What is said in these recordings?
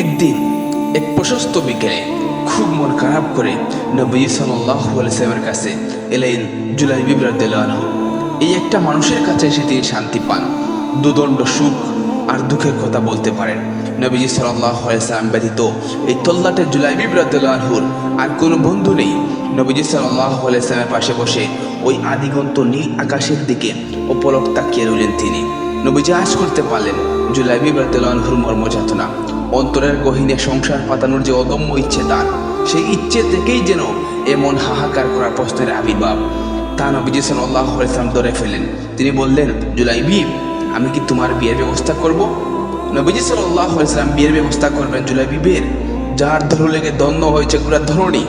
একদিন এক প্রশস্ত বিকেলে খুব মন খারাপ করে নবী সাল্লাহ কাছে এলেন জুলাই বিব্রাহ এই একটা মানুষের কাছে এসে তিনি শান্তি পান, দুদণ্ড সুখ আর দুঃখের কথা বলতে পারেন। নবীজি আলাইসলাম ব্যতীত এই তল্লাটের জুলাই বিব্রাহুর আর কোনো বন্ধু নেই। নবীজি আলাইসলামের পাশে বসে ওই আদিগন্ত নীল আকাশের দিকে উপলক তাকিয়ে রইলেন তিনি। নবীজি আজ করতে পারলেন জুলাই বিব্রাহুর মর্মযাতনা। অন্তরের গহিনে সংসার পাতানোর যে অদম্য ইচ্ছে তার, সেই ইচ্ছে থেকেই যেন এমন হাহাকার করার প্রশ্নের আবির্ভাব। তা নবীজি সাল্লাহ ইসলাম ধরে ফেলেন তিনি বললেন জুলাই জুলাইবি, আমি কি তোমার বিয়ের ব্যবস্থা করব? নবীজি সাল্লাহ ইসলাম বিয়ের ব্যবস্থা করবেন জুলাইবি বিয়ের, যার ধরো লেগে দ্বন্দ্ব হয়েছে পুরা ধরণী,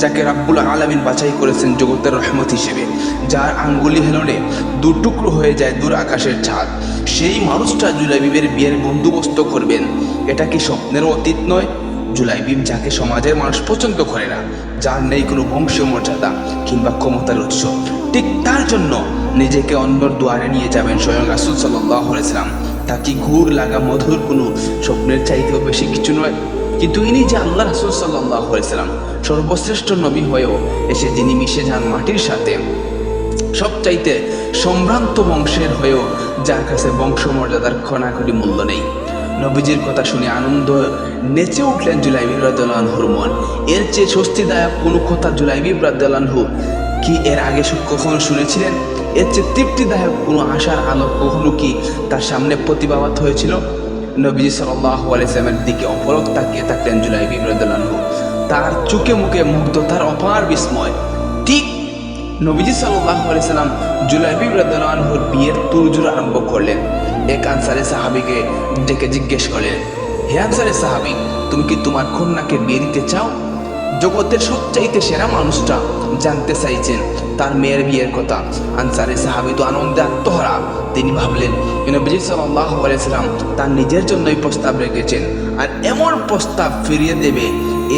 যাকে রাব্বুল আলামিন বাছাই করেছেন জগতের রহমত হিসেবে, যার আঙ্গুলি হেলনে দু টুকরো হয়ে যায় দূর আকাশের ছাদ। সেই মানুষটা জুলাইবিবের বিয়ের বন্দোবস্ত করবেন। এটা কি স্বপ্নের অতীত নয়? জুলাইবিব যাকে সমাজের মানুষ পছন্দ করে না, যার নেই কোনো বংশীয় মর্যাদা কিংবা ক্ষমতার উৎস, ঠিক তার জন্য নিজেকে অন্যর দুয়ারে নিয়ে যাবেন স্বয়ং রাসুল সাল্লাম। তা কি ঘুর লাগা মধুর কোনো স্বপ্নের চাইতেও বেশি কিছু নয়। কিন্তু ইনি যে আল্লাহ রাসুল সাল্লাম, সর্বশ্রেষ্ঠ নবী হয়েও এসে যিনি মিশে যান মাটির সাথে, সবচাইতে সম্ভ্রান্ত বংশের হয়েও যার কাছে বংশমর্যাদার খনাখড়ি মূল্য নেই। নবীজির কথা শুনে আনন্দ নেচে উঠলেন জুলাইবি রাদ্দানহুর মন। এর চেয়ে স্বস্তিদায়ক কোনো কথা জুলাইবি রাদ্দানহু কি এর আগে কখনো শুনেছিলেন? এর চেয়ে তৃপ্তিদায়ক কোনো আশার আলো কখনো কি তার সামনে প্রতিভাবাত হয়েছিল? নবীজি সাল্লাহ আলাইসলামের দিকে অপরক তাকিয়ে থাকলেন জুলাইবি রাদ্দানহু তার চোখে মুখে মুগ্ধতার অপার বিস্ময়। ঠিক নবীজি সাল্লাহ আলাইসাল্লাম জুলাইবি রাদ্দানহুর বিয়ের তুরজুর আরম্ভ করলেন। এক আনসারে সাহাবিকে ডেকে জিজ্ঞেস করলেন হে আনসারে সাহাবি, তুমি কি তোমার কন্যাকে বিয়ে দিতে চাও? জগতের সবচাইতে সেরা মানুষটা জানতে চাইছেন, তার মেয়ের বিয়ের কথা। আনসারে সাহাবি তো আনন্দে আত্মহারা। তিনি ভাবলেন নবীজি সাল্লাহ আলাইসাল্লাম তার নিজের জন্যই প্রস্তাব রেখেছেন, আর এমন প্রস্তাব ফিরিয়ে দেবে,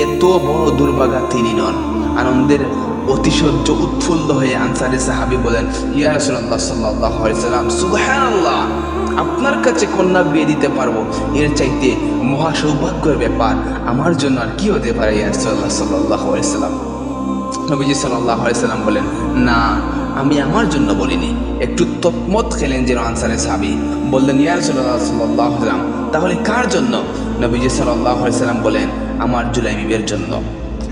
এত বড় দুর্ভাগা তিনি নন। আনন্দের অতিশয্য উৎফুল্ল হয়ে আনসারি সাহাবি বলেন, ইয়া সাল্লাম, সুবহানাল্লাহ, আপনার কাছে কন্যা বিয়ে দিতে পারব। এর চাইতে মহা সৌভাগ্যের ব্যাপার। আমার জন্য আর কি হতে পারে ইয়া রাসূলুল্লাহ সাল্লাল্লাহু আলাইহি সাল্লাম? নবীজি সাল্লাম বলেন, না, আমি আমার জন্য বলিনি। একটু তৎমত খেলেন যেন আনসারে সাহাবি। বললেন, ইয়া রাসূলুল্লাহ সাল্লাল্লাহু সাল্লাম, তাহলে কার জন্য? নবীজি আলাইহি সাল্লাম বলেন, আমার জুলাইবিবের জন্য।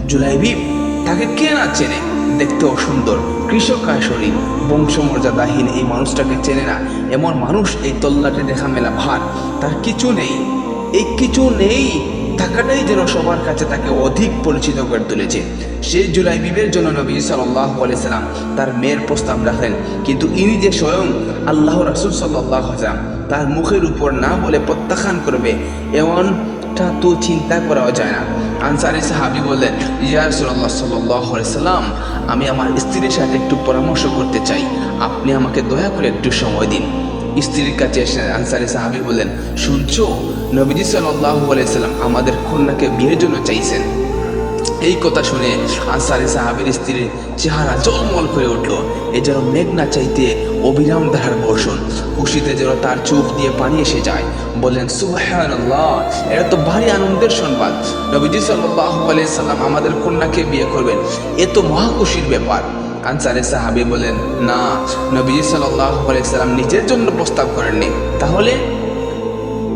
জুলাইবিব তাকে কে না চেনে? দেখতে অসুন্দর। কৃষক শরীর, বংশমর্যাদাহীন এই মানুষটাকে চেনে না। এমন মানুষ এই তল্লাটে দেখা মেলা ভার। তার কিছু নেই। এই কিছু নেই। থাকাটাই যেন সবার কাছে তাকে অধিক পরিচিত করে তুলেছে। সেই জুলাই বিবের জন্য নবী সাল্লাহ সাল্লাম তার মেয়ের প্রস্তাব রাখেন কিন্তু ইনি যে স্বয়ং আল্লাহ রাসুল সাল্লাহ সাল্লাম তার মুখের উপর না বলে প্রত্যাখ্যান করবে, এমনটা তো চিন্তা করাও যায় না। আনসারি সাহাবি বললেন, ইয়া আলাইহি সাল্লাম, আমি আমার স্ত্রীর সাথে একটু পরামর্শ করতে চাই। আপনি আমাকে দয়া করে একটু সময় দিন। স্ত্রীর কাছে এসে আনসারি সাহাবি বললেন, শুনছো? নবীজি সাল্লাল্লাহু আলাইহি সাল্লাম আমাদের কন্যাকে বিয়ের জন্য চাইছেন। এই কথা শুনে আনসারি সাহাবির স্ত্রীর চেহারা জলমল করে উঠল। এ যেন মেঘনা চাইতে অবিরাম ধারার বর্ষণ। খুশিতে যেন তার চোখ দিয়ে পানি এসে যায়। বললেন, সুবহানাল্লাহ এটা তো ভারী আনন্দের সংবাদ। নবীজি সাল্লাল্লাহু আলাইহি সাল্লাম আমাদের কন্যাকে বিয়ে করবেন। এ তো মহা খুশির ব্যাপার আনসারে সাহাবি বলেন না, নবীজি সাল্লাল্লাহু আলাইহি সাল্লাম নিজের জন্য প্রস্তাব করেননি। তাহলে?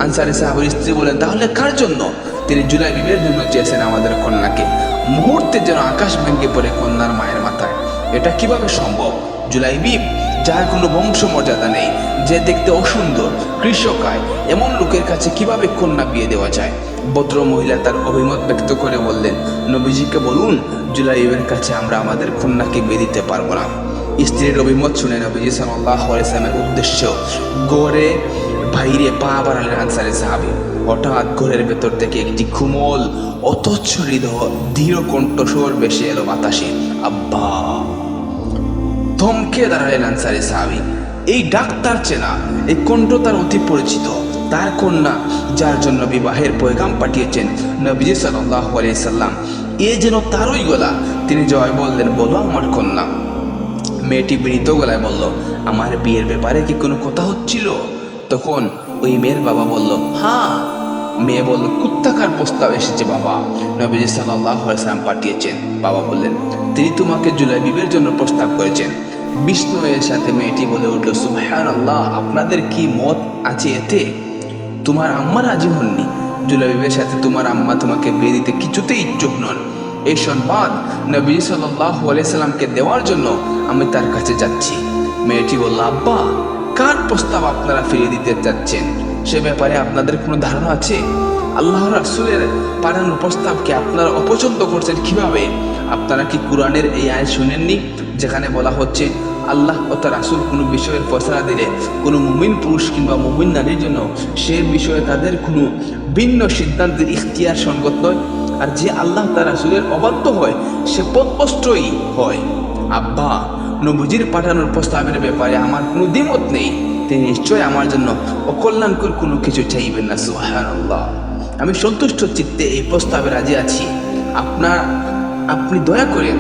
আনসারি সাহাবের স্ত্রী বলেন তাহলে কার জন্য? তিনি জুলাই বিবের জন্য চেয়েছেন আমাদের কন্যাকে। মুহূর্তে যেন আকাশ ভেঙে পড়ে কন্যার মায়ের মাথায়। এটা কীভাবে সম্ভব? জুলাই বিব যার কোনো বংশ মর্যাদা নেই, যে দেখতে অসুন্দর কৃষক আয় এমন লোকের কাছে কীভাবে কন্যা বিয়ে দেওয়া যায়? ভদ্র মহিলা তার অভিমত ব্যক্ত করে বললেন, নবীজিকে বলুন, জুলাইবের কাছে আমরা আমাদের কন্যাকে বিয়ে দিতে পারব না। স্ত্রীর অভিমত শুনে নবীজি সাল্লাহ ইসলামের উদ্দেশ্য গড়ে বাইরে পা বাড়ালেন আনসারে সাহাবি। হঠাৎ ঘরের ভেতর থেকে একটি খুমল অতচ্ছরিত দৃঢ় কণ্ঠস্বর বেশি এলো বাতাসে। আব্বা! থমকে দাঁড়ালেন আনসারি সাহাবি। এই ডাক্তার চেনা, এই কণ্ঠ তার অতি পরিচিত, তার কন্যা, যার জন্য বিবাহের পয়গাম পাঠিয়েছেন নবীজি সাল্লাহ সাল্লাম। এ যেন তারই গলা, তিনি জয় বললেন, বলো আমার কন্যা। মেয়েটি বিনীত গলায় বলল, আমার বিয়ের ব্যাপারে কি কোনো কথা হচ্ছিল? তখন ওই মেয়ের বাবা বলল হ্যাঁ মেয়ে বলল কুত্তাকার প্রস্তাব এসেছে বাবা? নবীজি সাল্লাহ সাল্লাম পাঠিয়েছেন। বাবা বললেন, তিনি তোমাকে জুলাই বিবের জন্য প্রস্তাব করেছেন। বিষ্ণু এর সাথে মেয়েটি বলে উঠল সুবহান আল্লাহ আপনাদের কি মত আছে এতে? তোমার আম্মা রাজি হননি। জুলাইবের সাথে তোমার আম্মা তোমাকে বিয়ে দিতে কিছুতেই ইচ্ছুক নন। এই সংবাদ নবী সাল্লাহ সাল্লামকে দেওয়ার জন্য আমি তার কাছে যাচ্ছি। মেয়েটি বলল, আব্বা, কার প্রস্তাব আপনারা ফিরিয়ে দিতে যাচ্ছেন সে ব্যাপারে আপনাদের কোনো ধারণা আছে? আল্লাহ রাসুলের পাঠানোর প্রস্তাবকে আপনারা অপছন্দ করছেন কীভাবে? আপনারা কি কোরআনের এই আয় শুনেননি? যেখানে বলা হচ্ছে, আল্লাহ ও তার রাসুল কোনো বিষয়ের ফসলা দিলে, কোনো মুমিন পুরুষ কিংবা মুমিন নারীর জন্য সে বিষয়ে তাদের কোনো ভিন্ন সিদ্ধান্তের ইখতিয়ার সঙ্গত নয়। আর যে আল্লাহ তার রাসুলের অবাধ্য হয়, সে পথস্পষ্টই হয়। আব্বা, নবুজির পাঠানোর প্রস্তাবের ব্যাপারে আমার কোনো দ্বিমত নেই। তিনি নিশ্চয় আমার জন্য অকল্যাণকর কোনো কিছু চাইবেন না সুহান আমি সন্তুষ্ট চিত্তে এই প্রস্তাবে রাজি আছি। আপনার, আপনি দয়া করে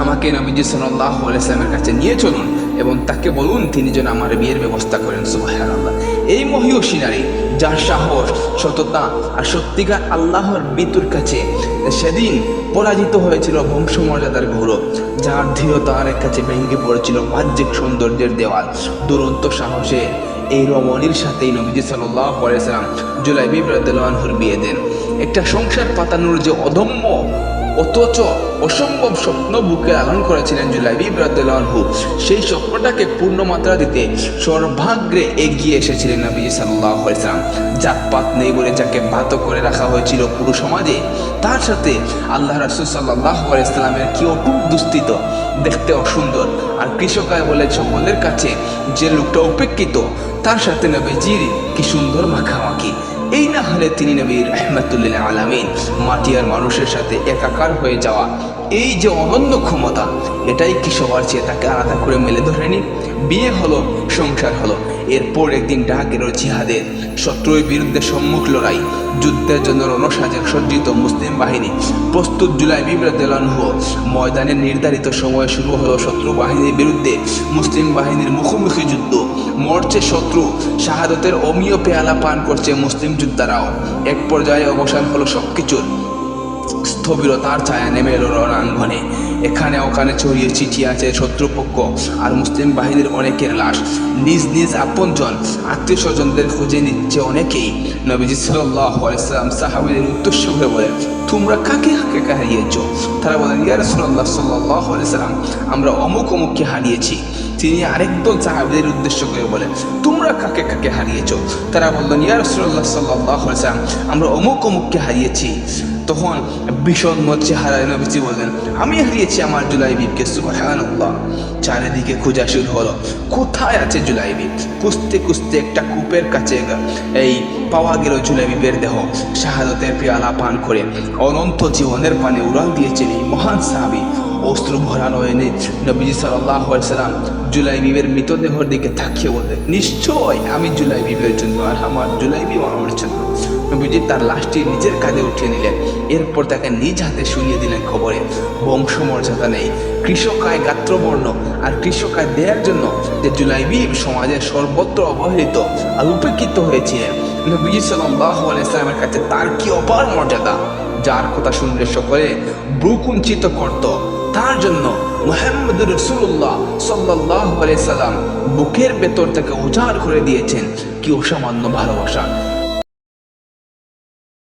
আমাকে নবীজি সাল্লাহ আলাইসলামের কাছে নিয়ে চলুন এবং তাকে বলুন তিনি যেন আমার বিয়ের ব্যবস্থা করেন আল্লাহ এই মহিয়সী নারী যার সাহস, সততা আর সত্যিকার আল্লাহর বিতুর কাছে সেদিন পরাজিত হয়েছিল বংশমর্যাদার গৌরব, যার ধীরতার কাছে ভেঙে পড়েছিল বাহ্যিক সৌন্দর্যের দেওয়াল। দুরন্ত সাহসে এই রমণীর সাথেই নবীজি আলাইসালাম জুলাই বিব্রাদুল্লাহর বিয়ে দেন। একটা সংসার পাতানোর যে অদম্য অথচ অসম্ভব স্বপ্ন বুকে লালন করেছিলেন জুলাইবি ব্রাদুল্লাহু সেই স্বপ্নটাকে পূর্ণ মাত্রা দিতে সর্বাগ্রে এগিয়ে এসেছিলেন নবী সাল্লাহ ইসলাম জাতপাত নেই বলে যাকে বাত করে রাখা হয়েছিল পুরো সমাজে, তার সাথে আল্লাহ রাসুল সাল্লাহ ইসলামের কি অটুট দুস্থিত, দেখতে অসুন্দর। আর কৃষকায় বলে সকলের কাছে যে লোকটা উপেক্ষিত, তার সাথে নবীজির কি সুন্দর মাখামাখি। এই না হলে তিনি নবীর রহমাতুল্লিল আলামিন মাটি আর মানুষের সাথে একাকার হয়ে যাওয়া এই যে অনন্য ক্ষমতা, এটাই কি সবার চেয়ে তাকে আলাদা করে মেলে ধরেনি? বিয়ে হলো, সংসার হলো। এরপর একদিন ডাক এলো জিহাদের শত্রুর বিরুদ্ধে সম্মুখ লড়াই, যুদ্ধের জন্য রণসাজে সজ্জিত মুসলিম বাহিনী। প্রস্তুত জুলাই বিব্রতলানহ ময়দানের নির্ধারিত সময় শুরু হলো শত্রু বাহিনীর বিরুদ্ধে মুসলিম বাহিনীর মুখোমুখি যুদ্ধ। মরছে শত্রু, শাহাদতের অমীয় পেয়ালা পান করছে মুসলিম যোদ্ধারাও। এক পর্যায়ে অবসান হলো সবকিছুর। স্থবিরতার ছায়া নেমে এলো রণাঙ্গনে। এখানে ওখানে ছড়িয়ে চিঠি আছে শত্রুপক্ষ আর মুসলিম বাহিনীর অনেকের লাশ। নিজ নিজ আপনজন আত্মীয় স্বজনদের খুঁজে নিচ্ছে অনেকেই। নবীজি সাল্লাহ আলাইসাল্লাম সাহাবিদের উদ্দেশ্য করে বলেন, তোমরা কাকে কাকে হারিয়েছ? তারা বলেন ইয়ার সাল্লাহ আলাইসাল্লাম আমরা অমুক অমুককে হারিয়েছি। তিনি আরেকদল সাহাবিদের উদ্দেশ্য করে বলেন, তোমরা কাকে কাকে হারিয়েছ? তারা বললেন ইয়ার রসুল্লাহ সাল্লাহ আলাইসাল্লাম আমরা অমুক অমুককে হারিয়েছি। তখন বিষণ্ণ চেহারায় নবীজি বললেন, আমি হারিয়েছি আমার জুলাইবিবকে সুবহানাল্লাহ। চারিদিকে খোঁজা শুরু হলো। কোথায় আছে জুলাইবিব কুস্তে কুস্তে একটা কূপের কাছে এই পাওয়া গেল জুলাইবিবের দেহ। শাহাদতের পেয়ালা পান করে অনন্ত জীবনের পানে উড়াল দিয়েছেন এই মহান সাহাবি। অস্ত্র ভরানো এনে নবীজি সাল্লাহ সাল্লাম জুলাই বিবের মৃতদেহর দিকে তাকিয়ে বললেন, নিশ্চয় আমি জুলাই বিবের জন্য আর আমার জুলাই বিব আমার জন্য। নবীজি তার লাশটি নিজের কাঁধে উঠিয়ে নিলেন। এরপর তাকে নিজ হাতে শুনিয়ে দিলেন খবরে, বংশমর্যাদা নেই, কৃষকায় গাত্রবর্ণ, আর কৃষকায় দেওয়ার জন্য যে জুলাইবি সমাজের সর্বত্র অবহেলিত আর উপেক্ষিত হয়েছিলেন নবীজি সাল্লাহ ইসলামের কাছে তার কি অপার মর্যাদা? যার কথা শুনলে সকলে ব্রুকুঞ্চিত করত। তার জন্য মোহাম্মদ রসুল্লাহ সাল্লাহ সাল্লাম বুকের ভেতর থেকে উজাড় করে দিয়েছেন। কি অসামান্য ভালোবাসা।